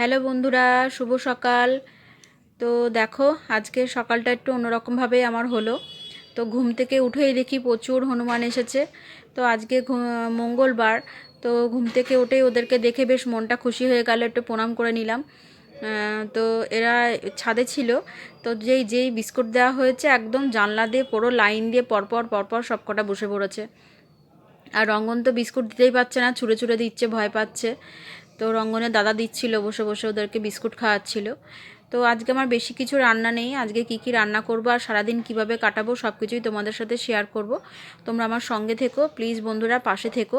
Hello বন্ধুরা, শুভ সকাল। তো দেখো, আজকে সকালটা একটু অন্যরকমভাবে আমার হলো। তো ঘুম থেকে উঠেই দেখি প্রচুর হনুমান এসেছে। তো আজকে মঙ্গলবার, তো ঘুম থেকে উঠেই ওদেরকে দেখে বেশ মনটা খুশি হয়ে গেল, একটু প্রণাম করে নিলাম। তো এরা ছাদে ছিল। তো যেই যেই বিস্কুট দেওয়া হয়েছে, একদম জানলা দিয়ে, পুরো লাইন দিয়ে পরপর পরপর সব কটা বসে পড়েছে। আর রঙ্গন তো বিস্কুট দিতেই পারছে না, ছুঁড়ে ছুঁড়ে দিচ্ছে, ভয় পাচ্ছে। তো রঙ্গনের দাদা দিচ্ছিল, বসে বসে ওদেরকে বিস্কুট খাওয়াচ্ছিল। তো আজকে আমার বেশি কিছু রান্না নেই, আজকে কি কি রান্না করব আর সারাদিন কীভাবে কাটাবো সব কিছুই তোমাদের সাথে শেয়ার করব। তোমরা আমার সঙ্গে থেকো প্লিজ বন্ধুরা পাশে থেকো।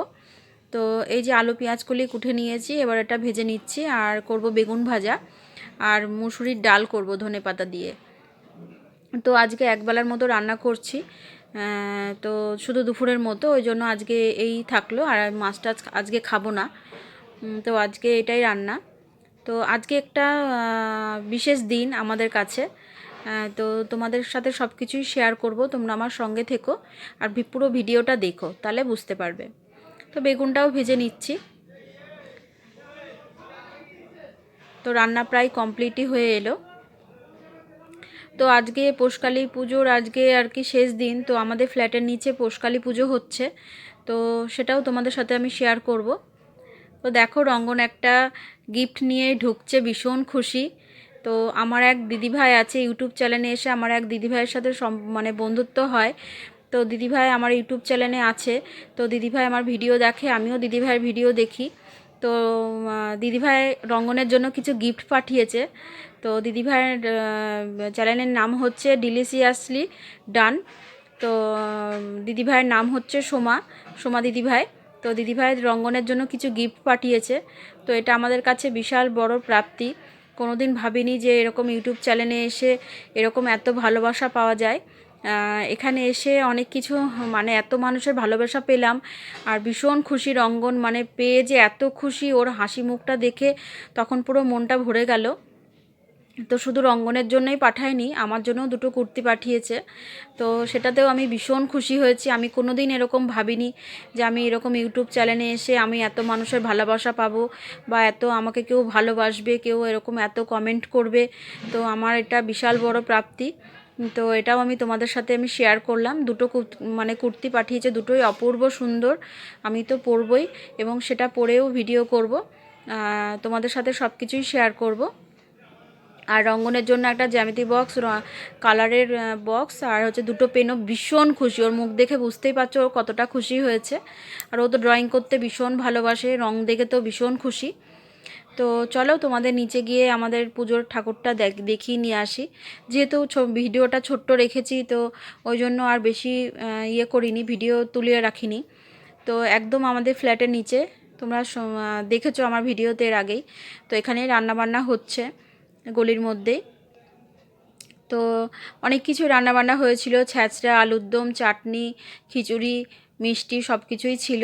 তো এই যে আলু পেঁয়াজ কলি কুটে নিয়েছি, এবার এটা ভেজে নিচ্ছি আর করব বেগুন ভাজা আর মুসুরির ডাল করব ধনে পাতা দিয়ে। তো আজকে একবেলার মতো রান্না করছি তো শুধু দুপুরের মতো, ওই জন্য আজকে এই থাকল আর মাছটা আজ- আজকে খাব না। তো আজকে এটাই রান্না। তো আজকে একটা বিশেষ দিন আমাদের কাছে। তো তোমাদের সাথে সব কিছুই শেয়ার করব। তোমরা আমার সঙ্গে থেকো আর পুরো ভিডিওটা দেখো, তাহলে বুঝতে পারবে। তো বেগুনটাও ভেজে নিচ্ছি। তো রান্না প্রায় কমপ্লিটই হয়ে এলো। তো আজকে পোষকালী পুজোর আজকে আর কি শেষ দিন, তো আমাদের ফ্ল্যাটের নিচে পোষকালী পুজো হচ্ছে। তো সেটাও তোমাদের সাথে আমি শেয়ার করব। তো দেখো রঙ্গন একটা গিফট নিয়ে ঢুকছে, ভীষণ খুশি। তো আমার এক দিদিভাই আছে ইউটিউব চ্যানেলে এসে আমার এক দিদিভাইয়ের সাথে মানে বন্ধুত্ব হয়। তো দিদিভাই আমার ইউটিউব চ্যানেলে আছে। তো দিদিভাই আমার ভিডিও দেখে, আমিও দিদিভাইয়ের ভিডিও দেখি। তো দিদিভাই রঙ্গনের জন্য কিছু গিফট পাঠিয়েছে। তো দিদিভাইয়ের চ্যানেলের নাম হচ্ছে ডিলিশিয়াসলি ডান তো দিদিভাইয়ের নাম হচ্ছে সোমা সোমা দিদিভাই। তো দিদিভাই রঙ্গনের জন্য কিছু গিফট পাঠিয়েছে। তো এটা আমাদের কাছে বিশাল বড় প্রাপ্তি। কোনো দিন ভাবিনি যে এরকম ইউটিউব চ্যানেলে এসে এরকম এত ভালোবাসা পাওয়া যায়। এখানে এসে অনেক কিছু মানে এত মানুষের ভালোবাসা পেলাম আর ভীষণ খুশি রঙ্গন। মানে পেয়ে যে এত খুশি, ওর হাসি মুখটা দেখে তখন পুরো মনটা ভরে গেল। তো শুধু রঙ্গনের জন্যই পাঠায়নি, আমার জন্যও দুটো কুর্তি পাঠিয়েছে। তো সেটাতেও আমি ভীষণ খুশি হয়েছি। আমি কোনো দিন এরকম ভাবিনি যে আমি এরকম ইউটিউব চ্যানেলে এসে আমি এত মানুষের ভালোবাসা পাবো বা এত আমাকে কেউ ভালোবাসবে, কেউ এরকম এত কমেন্ট করবে। তো আমার এটা বিশাল বড় প্রাপ্তি। তো এটাও আমি তোমাদের সাথে আমি শেয়ার করলাম। দুটো মানে কুর্তি পাঠিয়েছে, দুটোই অপূর্ব সুন্দর। আমি তো পরবই এবং সেটা পরেও ভিডিও করব। তোমাদের সাথে সব কিছুই শেয়ার করব। আর রঙ্গনের জন্য একটা জ্যামিতি বক্স কালারের বক্স আর হচ্ছে দুটো পেনও ভীষণ খুশি। ওর মুখ দেখে বুঝতেই পারছ ওর কতটা খুশি হয়েছে। আর ও তো ড্রয়িং করতে ভীষণ ভালোবাসে, রং দেখে তো ভীষণ খুশি। তো চলো তোমাদের নিচে গিয়ে আমাদের পুজোর ঠাকুরটা দেখ, দেখিয়ে নিয়ে আসি। যেহেতু ভিডিওটা ছোট্ট রেখেছি, তো ওই জন্য আর বেশি ইয়ে করিনি, ভিডিও তুলে রাখিনি। তো একদম আমাদের ফ্ল্যাটের নিচে, তোমরা দেখেছ আমার ভিডিওতে এর আগেই। তো এখানেই রান্নাবান্না হচ্ছে। গলির মধ্যেই তো অনেক কিছু রান্নাবান্না হয়েছিল। ছ্যাঁচড়া আলুর দম, চাটনি, খিচুড়ি, মিষ্টি সব কিছুই ছিল।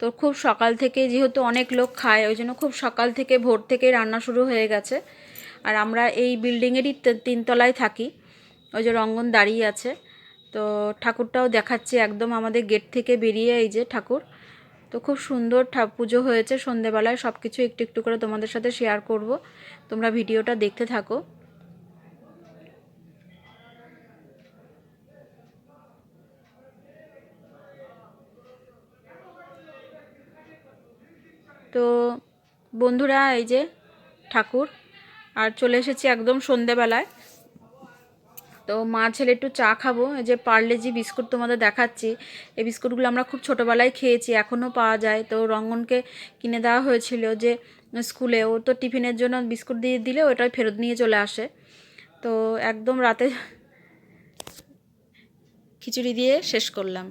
তো খুব সকাল থেকে যেহেতু অনেক লোক খায়, ওই জন্য খুব সকাল থেকে ভোর থেকে রান্না শুরু হয়ে গেছে। আর আমরা এই বিল্ডিংয়েরই তিনতলায় থাকি। ওই যে রঙ্গন দাঁড়িয়ে আছে। তো ঠাকুরটাও দেখাচ্ছে একদম আমাদের গেট থেকে বেরিয়ে এই যে ঠাকুর। তো খুব সুন্দর পুজো হয়েছে সন্ধেবেলায় সব কিছু একটু একটু করে তোমাদের সাথে শেয়ার করব। তোমরা ভিডিওটা দেখতে থাকো। তো বন্ধুরা, এই যে ঠাকুর, আর চলে এসেছি একদম সন্ধেবেলায়। তো মা ছেলে একটু চা খাব। যে পারলে যে বিস্কুট তোমাদের দেখাচ্ছি, এই বিস্কুটগুলো আমরা খুব ছোটোবেলায় খেয়েছি এখনও পাওয়া যায়। তো রঙ্গনকে কিনে দেওয়া হয়েছিল যে স্কুলে, ও তো টিফিনের জন্য বিস্কুট দিয়ে দিলে ওটাই ফেরত নিয়ে চলে আসে। তো একদম রাতে খিচুড়ি দিয়ে শেষ করলাম।